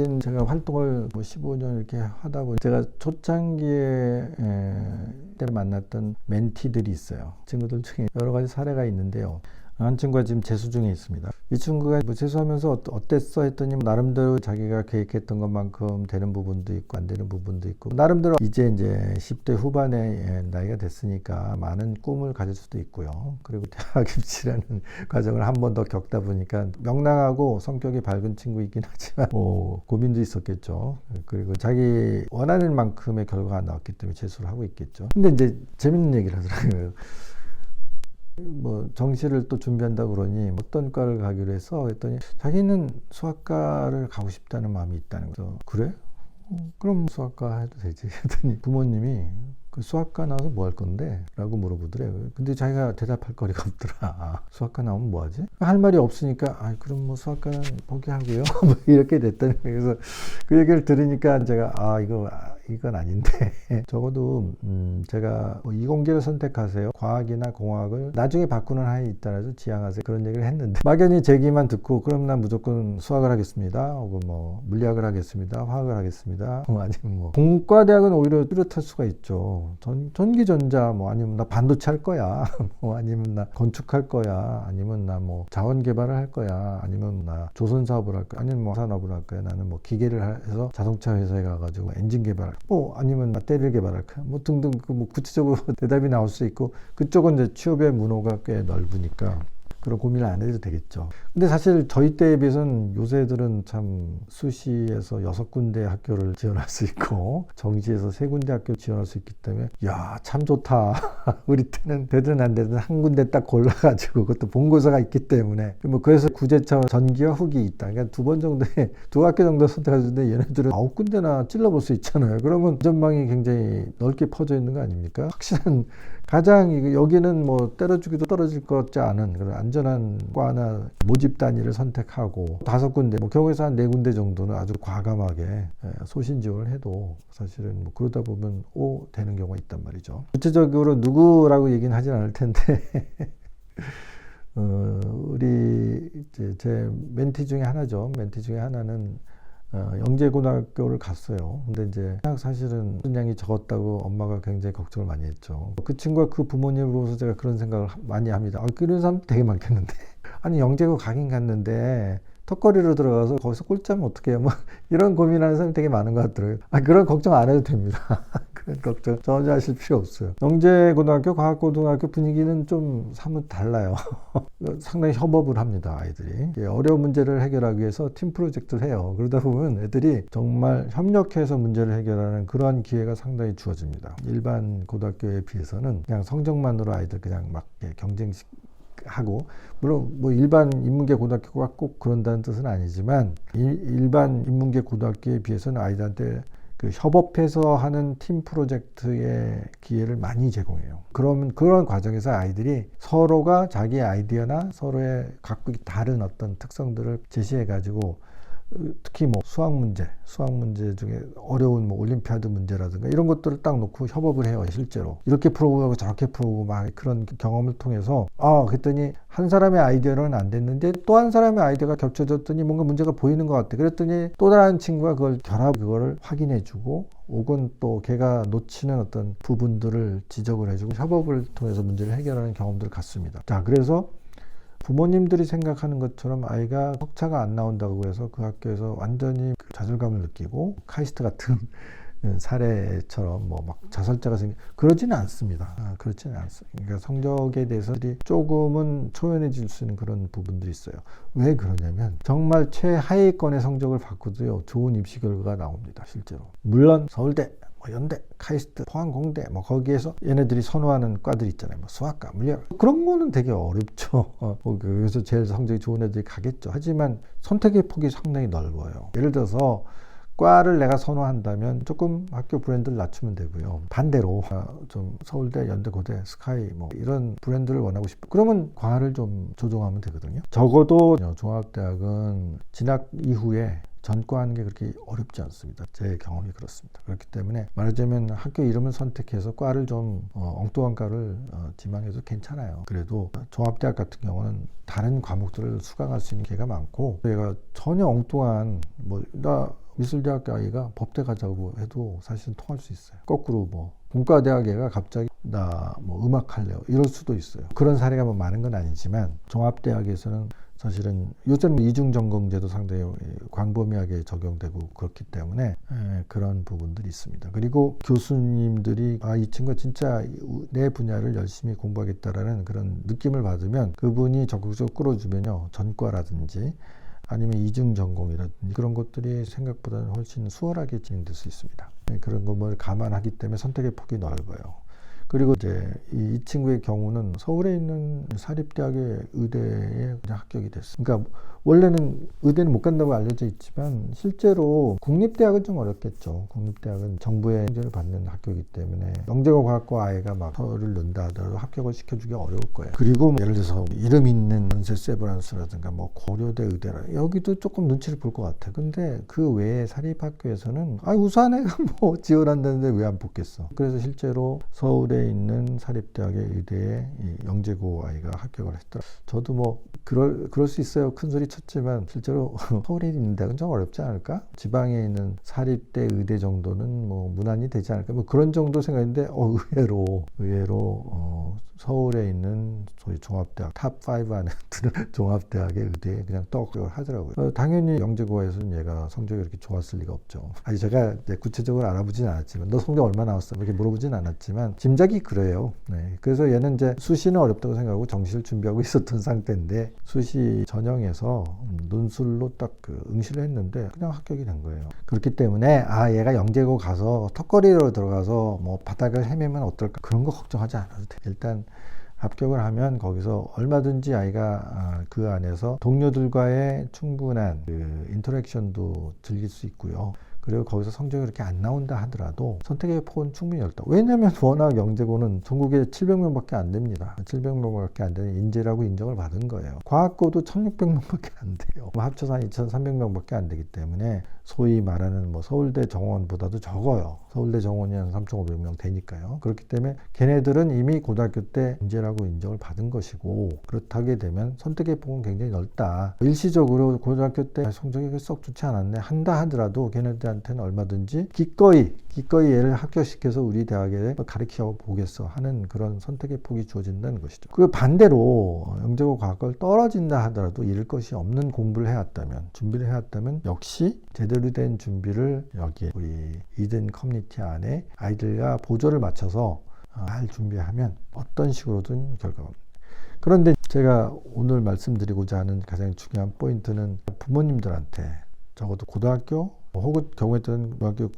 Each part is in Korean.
이제는 제가 활동을 뭐 15년 이렇게 하다 보니 제가 초창기에 에, 때 만났던 멘티들이 있어요. 친구들 중에 여러 가지 사례가 있는데요. 한 친구가 지금 재수 중에 있습니다. 이 친구가 뭐 재수하면서 어- 어땠어 했더니 나름대로 자기가 계획했던 것만큼 되는 부분도 있고 안 되는 부분도 있고 나름대로 이제 이제 10대 후반에 예, 나이가 됐으니까 많은 꿈을 가질 수도 있고요. 그리고 대학 입시라는 과정을 한 번 더 겪다 보니까 명랑하고 성격이 밝은 친구이긴 하지만 뭐 고민도 있었겠죠. 그리고 자기 원하는 만큼의 결과가 안 나왔기 때문에 재수를 하고 있겠죠. 근데 이제 재밌는 얘기를 하더라고요. 뭐 정시를 또 준비한다 그러니 어떤 과를 가기로 해서 했더니 자기는 수학과를 가고 싶다는 마음이 있다는 거죠. 그래? 어, 그럼 수학과 해도 되지. 했더니 부모님이 그 수학과 나와서 뭐 할 건데? 라고 물어보더래요. 근데 자기가 대답할 거리가 없더라. 아, 수학과 나오면 뭐 하지? 할 말이 없으니까, 아, 그럼 뭐 수학과는 포기하고요. 뭐 이렇게 됐다는. 그래서 그 얘기를 들으니까 제가, 아, 이거, 아, 이건 아닌데. 적어도, 음, 제가 뭐 이공계를 선택하세요. 과학이나 공학을 나중에 바꾸는 한이 있다라도 지향하세요. 그런 얘기를 했는데, 막연히 제 얘기만 듣고, 그럼 난 무조건 수학을 하겠습니다. 혹은 뭐, 물리학을 하겠습니다. 화학을 하겠습니다. 뭐 아니면 뭐, 공과대학은 오히려 뚜렷할 수가 있죠. 전, 전기전자, 뭐 아니면 나 반도체 할 거야. 뭐 아니면 나 건축할 거야. 아니면 나 뭐 자원 개발을 할 거야. 아니면 나 조선 사업을 할 거야. 아니면 뭐 산업을 할 거야. 나는 뭐 기계를 하- 해서 자동차 회사에 가가지고 엔진 개발, 뭐 아니면 배터리를 개발할 거야. 뭐 등등 그 뭐 구체적으로 대답이 나올 수 있고 그쪽은 이제 취업의 문호가 꽤 넓으니까. 그런 고민을 안 해도 되겠죠. 근데 사실 저희 때에 비해서는 요새 애들은 참 수시에서 여섯 군데 학교를 지원할 수 있고 정시에서 세 군데 학교 지원할 수 있기 때문에 야 참 좋다. 우리 때는 되든 안 되든 한 군데 딱 골라가지고 그것도 본고사가 있기 때문에 뭐 그래서 구제처 전기와 후기 있다. 그러니까 두 번 정도에 두 학교 정도 선택하는데 얘네들은 아홉 군데나 찔러볼 수 있잖아요. 그러면 전망이 굉장히 넓게 퍼져 있는 거 아닙니까? 확실한 가장 여기는 뭐 때려주기도 떨어질 것 같지 않은 그런 안전한 과나 모집 단위를 선택하고 다섯 군데 뭐 경우에서 한 네 군데 정도는 아주 과감하게 예, 소신 지원을 해도 사실은 뭐 그러다 보면 오 되는 경우가 있단 말이죠. 구체적으로 누구라고 얘기는 하진 않을 텐데 어, 우리 이제 제 멘티 중에 하나죠. 멘티 중에 하나는 어, 영재고등학교를 갔어요. 근데 이제 사실은 분량이 적었다고 엄마가 굉장히 걱정을 많이 했죠. 그 친구가 그 부모님을 보면서 제가 그런 생각을 하- 많이 합니다. 아, 그런 사람 되게 많겠는데. 아니, 영재고 가긴 갔는데 턱걸이로 들어가서 거기서 꼴찌하면 어떡해요? 뭐 이런 고민하는 사람이 되게 많은 것 같더라고요. 아, 그런 걱정 안 해도 됩니다. 걱정 전혀 하실 필요 없어요. 영재고등학교, 과학고등학교 분위기는 좀 사뭇 달라요. 상당히 협업을 합니다, 아이들이. 예, 어려운 문제를 해결하기 위해서 팀 프로젝트를 해요. 그러다 보면 애들이 정말 협력해서 문제를 해결하는 그러한 기회가 상당히 주어집니다. 일반 고등학교에 비해서는 그냥 성적만으로 아이들 그냥 막 예, 경쟁식 하고 물론 뭐 일반 인문계 고등학교가 꼭 그런다는 뜻은 아니지만 일, 일반 인문계 고등학교에 비해서는 아이들한테 그 협업해서 하는 팀 프로젝트의 기회를 많이 제공해요. 그러면 그런 과정에서 아이들이 서로가 자기의 아이디어나 서로의 각각 다른 어떤 특성들을 제시해 가지고 특히 뭐 수학 문제, 수학 문제 중에 어려운 뭐 올림피아드 문제라든가 이런 것들을 딱 놓고 협업을 해요, 실제로. 이렇게 풀어보고 저렇게 풀어보고 막 그런 경험을 통해서 아, 그랬더니 한 사람의 아이디어로는 안 됐는데 또 한 사람의 아이디어가 겹쳐졌더니 뭔가 문제가 보이는 것 같아. 그랬더니 또 다른 친구가 그걸 결합, 그거를 확인해 주고 혹은 또 걔가 놓치는 어떤 부분들을 지적을 해주고 협업을 통해서 문제를 해결하는 경험들을 갖습니다. 자, 그래서 부모님들이 생각하는 것처럼 아이가 석차가 안 나온다고 해서 그 학교에서 완전히 그 좌절감을 느끼고 카이스트 같은 사례처럼 뭐 막 자살자가 생기 그러지는 않습니다. 아, 그렇지는 않습니다. 그러니까 성적에 대해서들이 조금은 초연해질 수 있는 그런 부분들이 있어요. 왜 그러냐면 정말 최하위권의 성적을 받고도요 좋은 입시 결과가 나옵니다. 실제로 물론 서울대 뭐 연대, 카이스트, 포항공대 뭐 거기에서 얘네들이 선호하는 과들 있잖아요. 뭐 수학과, 물리학 그런 거는 되게 어렵죠. 어, 뭐 그래서 제일 성적이 좋은 애들이 가겠죠. 하지만 선택의 폭이 상당히 넓어요. 예를 들어서 과를 내가 선호한다면 조금 학교 브랜드를 낮추면 되고요. 반대로 아, 좀 서울대, 연대, 고대, 스카이 뭐 이런 브랜드를 원하고 싶어. 그러면 과를 좀 조정하면 되거든요. 적어도 종합대학은 진학 이후에 전과하는 게 그렇게 어렵지 않습니다. 제 경험이 그렇습니다. 그렇기 때문에 말하자면 학교 이름을 선택해서 과를 좀 어, 엉뚱한 과를 어, 지망해도 괜찮아요. 그래도 종합대학 같은 경우는 다른 과목들을 수강할 수 있는 기회가 많고 얘가 전혀 엉뚱한 뭐 나 미술대학교 아이가 법대 가자고 해도 사실은 통할 수 있어요. 거꾸로 뭐 문과대학 애가 갑자기 나 뭐 음악 할래요 이럴 수도 있어요. 그런 사례가 뭐 많은 건 아니지만 종합대학에서는 사실은 요즘 이중 전공제도 상당히 광범위하게 적용되고 그렇기 때문에 에, 그런 부분들이 있습니다. 그리고 교수님들이 아 이 친구가 진짜 내 분야를 열심히 공부하겠다라는 그런 느낌을 받으면 그분이 적극적으로 끌어주면요 전과라든지 아니면 이중 전공이라든지 그런 것들이 생각보다는 훨씬 수월하게 진행될 수 있습니다. 네, 그런 것을 감안하기 때문에 선택의 폭이 넓어요. 그리고 이제 이, 이 친구의 경우는 서울에 있는 사립대학의 의대에 합격이 됐어. 그러니까 원래는 의대는 못 간다고 알려져 있지만 실제로 국립대학은 좀 어렵겠죠. 국립대학은 정부의 행정을 받는 학교이기 때문에 영재고 과학과 아이가 막 서울을 넣는다 하더라도 합격을 시켜주기 어려울 거예요. 그리고 뭐 예를 들어서 이름 있는 연세 세브란스라든가 뭐 고려대 의대라 여기도 조금 눈치를 볼 것 같아. 근데 그 외에 사립학교에서는 아 우수한 애가 뭐 지원한다는데 왜안 뽑겠어. 그래서 실제로 서울에 있는 사립대학의 의대에 이 영재고 아이가 합격을 했더라. 저도 뭐 그럴 그럴 수 있어요. 큰 소리 쳤지만 실제로 서울에 있는 대학은 좀 어렵지 않을까? 지방에 있는 사립대 의대 정도는 뭐 무난히 되지 않을까? 뭐 그런 정도 생각인데 어, 의외로 의외로 어, 서울에 있는 소위 종합대학 탑5 안에 드는 종합대학의 의대에 그냥 떡을 하더라고요. 어, 당연히 영재고에서는 얘가 성적이 이렇게 좋았을 리가 없죠. 아니 제가 구체적으로 알아보진 않았지만 너 성적 얼마 나왔어? 이렇게 물어보진 않았지만 짐작이 그래요. 네. 그래서 얘는 이제 수시는 어렵다고 생각하고 정시를 준비하고 있었던 상태인데 수시 전형에서 논술로 딱 그 응시를 했는데 그냥 합격이 된 거예요. 그렇기 때문에 아 얘가 영재고 가서 턱걸이로 들어가서 뭐 바닥을 헤매면 어떨까 그런 거 걱정하지 않아도 돼. 일단 합격을 하면 거기서 얼마든지 아이가 아, 그 안에서 동료들과의 충분한 그 인터랙션도 즐길 수 있고요. 그리고 거기서 성적이 그렇게 안 나온다 하더라도 선택의 폭은 충분히 넓다. 왜냐하면 워낙 영재고는 전국에 700명밖에 안 됩니다. 700명밖에 안 되는 인재라고 인정을 받은 거예요. 과학고도 1600명밖에 안 돼요. 뭐 합쳐서 한 2300명밖에 안 되기 때문에 소위 말하는 뭐 서울대 정원보다도 적어요. 서울대 정원이 한 3,500명 되니까요. 그렇기 때문에 걔네들은 이미 고등학교 때 인재라고 인정을 받은 것이고 그렇다게 되면 선택의 폭은 굉장히 넓다. 일시적으로 고등학교 때 성적이 썩 좋지 않았네 한다 하더라도 걔네들 한테는 얼마든지 기꺼이 기꺼이 얘를 합격시켜서 우리 대학에 가르쳐 보겠어 하는 그런 선택의 폭이 주어진다는 것이죠. 그 반대로 영재고 과학을 떨어진다 하더라도 잃을 것이 없는 공부를 해왔다면 준비를 해왔다면 역시 제대로 된 준비를 여기에 우리 이든 커뮤니티 안에 아이들과 보조를 맞춰서 잘 준비하면 어떤 식으로든 결과가. 그런데 제가 오늘 말씀드리고자 하는 가장 중요한 포인트는 부모님들한테 적어도 고등학교 혹은 경우에 따른 중학교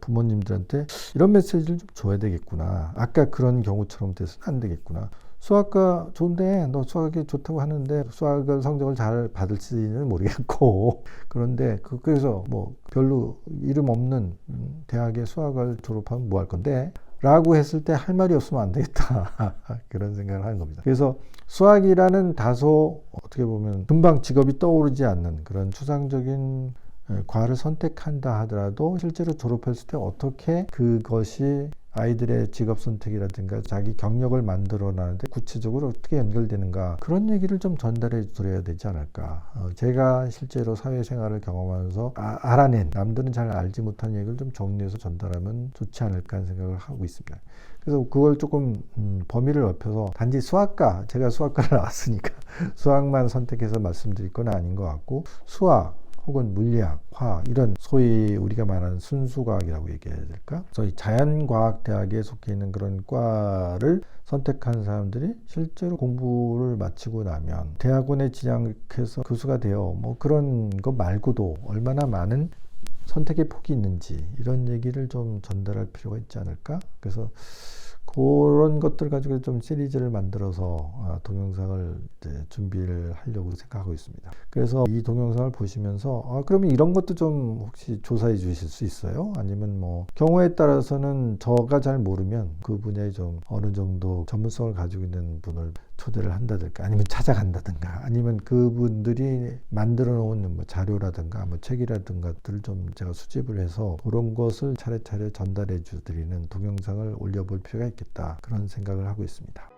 부모님들한테 이런 메시지를 좀 줘야 되겠구나. 아까 그런 경우처럼 돼서는 안 되겠구나. 수학과 좋은데 너 수학이 좋다고 하는데 수학을 성적을 잘 받을지는 모르겠고 그런데 그, 그래서 뭐 별로 이름 없는 대학의 수학을 졸업하면 뭐 할 건데 라고 했을 때 할 말이 없으면 안 되겠다 그런 생각을 하는 겁니다 그래서 수학이라는 다소 어떻게 보면 금방 직업이 떠오르지 않는 그런 추상적인 과를 선택한다 하더라도 실제로 졸업했을 때 어떻게 그것이 아이들의 직업 선택이라든가 자기 경력을 만들어 나는데 구체적으로 어떻게 연결되는가 그런 얘기를 좀 전달해 드려야 되지 않을까. 어, 제가 실제로 사회생활을 경험하면서 아, 알아낸 남들은 잘 알지 못한 얘기를 좀 정리해서 전달하면 좋지 않을까 하는 생각을 하고 있습니다. 그래서 그걸 조금 음, 범위를 넓혀서 단지 수학과 제가 수학과를 나왔으니까 수학만 선택해서 말씀드릴 건 아닌 것 같고 수학 혹은 물리학, 화학 이런 소위 우리가 말하는 순수과학이라고 얘기해야 될까? 저희 자연과학대학에 속해 있는 그런 과를 선택한 사람들이 실제로 공부를 마치고 나면 대학원에 진학해서 교수가 되어 뭐 그런 것 말고도 얼마나 많은 선택의 폭이 있는지 이런 얘기를 좀 전달할 필요가 있지 않을까? 그래서 그런 것들 가지고 좀 시리즈를 만들어서 아, 동영상을 준비를 하려고 생각하고 있습니다. 그래서 이 동영상을 보시면서 아, 그러면 이런 것도 좀 혹시 조사해 주실 수 있어요? 아니면 뭐 경우에 따라서는 저가 잘 모르면 그 분야에 좀 어느 정도 전문성을 가지고 있는 분을 초대를 한다든가 아니면 찾아간다든가 아니면 그분들이 만들어 놓은 뭐 자료라든가 뭐 책이라든가들을 좀 제가 수집을 해서 그런 것을 차례차례 전달해 주드리는 동영상을 올려볼 필요가 있 겠다 그런 생각을 하고 있습니다.